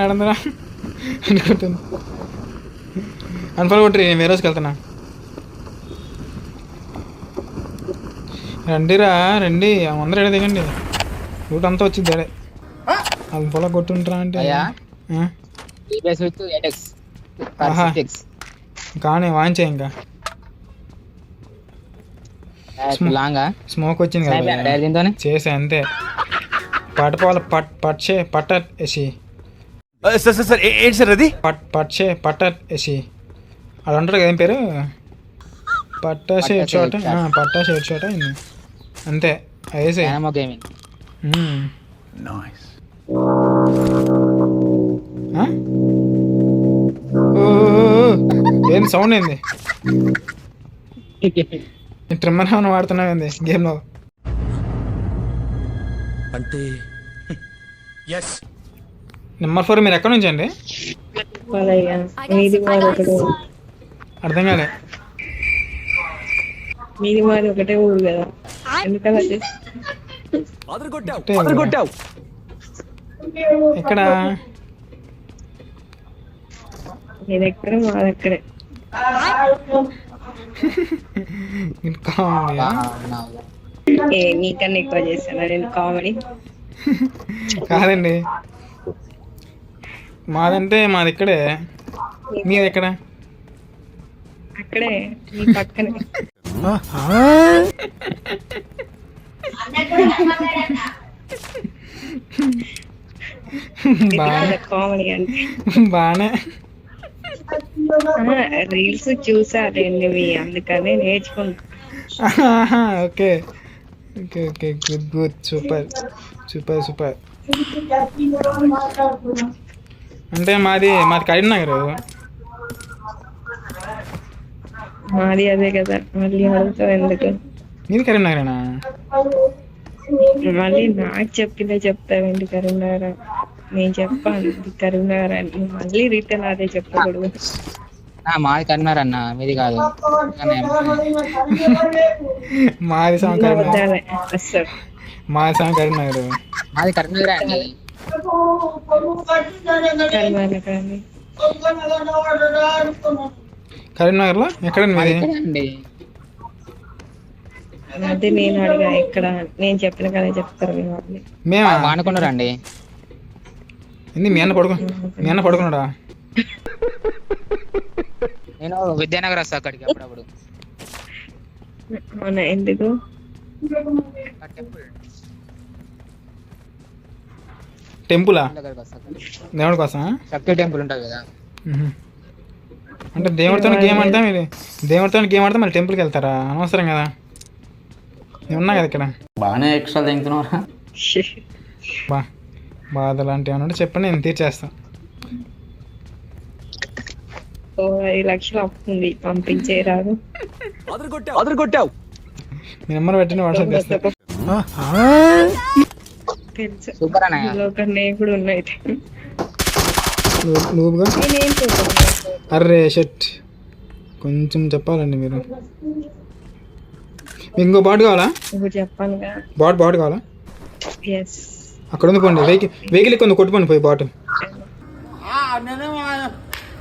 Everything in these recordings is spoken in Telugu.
నడందరా. అనుకుంటున్నా. అన్ఫాలో కొట్టి నేను వేరే రోజుకి వెళ్తున్నా. రండిరా రండి. అందరూ ఎడ దిగండి. రూట్ అంతా వచ్చింది అడే అన్ఫాలో కొట్టుంటారా అంటే. కానీ వాయించే ఇంకా. లాంగా? స్మోక్ వచ్చింది కదా చేసా అంతే. పట్టపాల పట్ పట్ట వేసి సార్ సార్ సార్ ఏ- ఏంటి సార్ అది? పట్ పట్చే పట్ట వేసి అలా ఉంటాడు కదా ఏం పేరు? పట్టాసి పట్టాసి ఏడ్చోట ఏడ్చాట. పట్టాసి ఏడ్చోట ఏంది? అంతే డైనమో గేమింగ్ ఏంది సౌండ్ ఏంది? ట్రిమ్మర్ ఏమైనా వాడుతున్నావు ఏంది గేమ్లో అంటే ఎస్ నెంబర్ ఫోర్ మీరు ఎక్కడి నుంచి అండి? అర్థం కాలే. మీది మాది ఒకటే ఊరు కదా. ఎందుకలా ఎక్కడ? నేను ఎక్కడ మాది అక్కడే. ఇది కామెడీయా? ఏ నీకన్నా ఎక్కువ చేస్తాను? నేను కామెడీ. కాదండి. మాదంటే మాది ఇక్కడే. మీది ఎక్కడ? అక్కడే మీ పక్కనే. బాగానే రీల్స్ చూసా అందుకనే నేర్చుకుంటా okay. Okay okay. Good good. Super. Super super. అంటే మాది మాది కరీంనగర్. మాది అదే కదా. మళ్ళీ అడుగుతావు ఎందుకు? మీది కరీంనగరేనా? మళ్ళీ నాకు చెప్పిందే చెప్తావేంటి కరీంనగర్? నేను చెప్పాను కరీంనగర్ అని. మళ్ళీ రిటర్న్ అదే చెప్పకూడదు. మాది కరీంనగర్ అన్న మీది కాదు. మాది మాది సాంగ్ కరీంనగర్. మాది కరీంనగర్ కరీంనగర్ ఇక్కడే అండి అదే నేను అడిగా ఇక్కడ నేను చెప్పిన కదా చెప్తారు మేమా? మానుకున్నారు అండి ఏంది మీ అన్న పడుకో మీ అన్న పడుకున్నాడా? నేను విద్యానగర్ వస్తా అక్కడికి అప్పుడప్పుడు. అవునా ఎందుకు? టెంపుల్. టెంపులా. దేవుడి కోసమా? శక్తి టెంపుల్ ఉంటుంది కదా. అంటే దేవుడితో గేమ్ ఆడతా మీరు దేవుడితో గేమ్ ఆడితే మళ్ళీ టెంపుల్కి వెళ్తారా? అనవసరం కదా. నేను ఉన్నా కదా ఇక్కడ. బాగానే ఎక్స్ట్రా తింటున్నారా బా బాధ లాంటివి ఏమన్నా ఉంటే చెప్పండి నేను తీర్చేస్తా. ఓ ఐదు లక్షలు అప్పు ఉంది పంపించే రాదు మీ నెంబర్ పెట్టిన వాట్సాప్ చేస్తా. తెలుసు సూపర్ కూడా ఉన్నాయి నువ్వు- నువ్వుగా? అర్రే షట్. కొంచెం చెప్పాలండి మీరు. మీకు ఇంకో బాట్ కావాలా? చెప్పానుగా. బాట్ బాట్ కావాలా? అక్కడ ఉంది పోండి వెహికల్ వెహికల్ ఎక్కువ ఉంది కొట్టుకోండి పోయి బాట్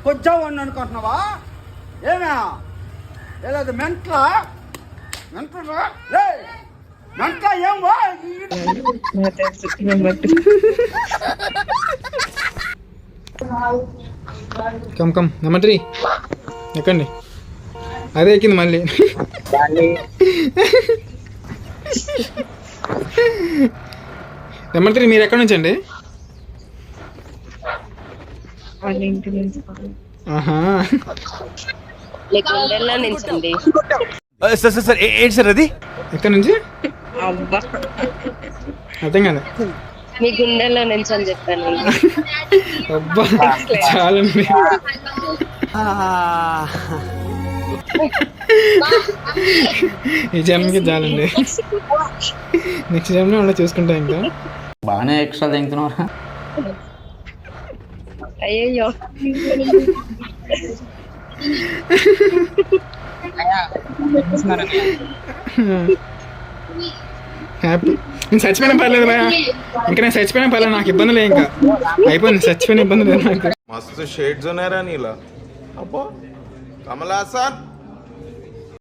కొంచెం అనుకుంటున్నావా? ఏమే మెంట్లా? మెంట్లా ఏం వా? కమ్ కమ్ నెంబర్ త్రీ ఎక్కండి. అదే ఎక్కింది మళ్ళీ. నెంబర్ త్రీ మీరు ఎక్కడి నుంచి అండి? సార్ సార్ సార్ ఏ- ఏంటి సార్ అది? ఎక్కడి నుంచి? అబ్బా. అర్థం కాలే మీ గుండెల్లో నుంచి అని చెప్పాను. అబ్బా చాలండి ఈ జన్మకి చాలండి. నెక్స్ట్ చూసుకుంటా ఇంకా. బాగానే ఎక్స్ట్రా తింటున్నారా అయ్యా, చూస్తున్నారా? హ్యాపీ నేను చచ్చిపోయిన పర్లేదు రా. ఇంకా నేను చచ్చిపోయిన పర్లేదు నాకు ఇబ్బందులే ఇంకా. అయిపోయింది చచ్చిపోయిన ఇబ్బంది లేదు నాకు. మస్తు షేడ్స్ ఉన్నారా నీలా. అబ్బా కమలాసన్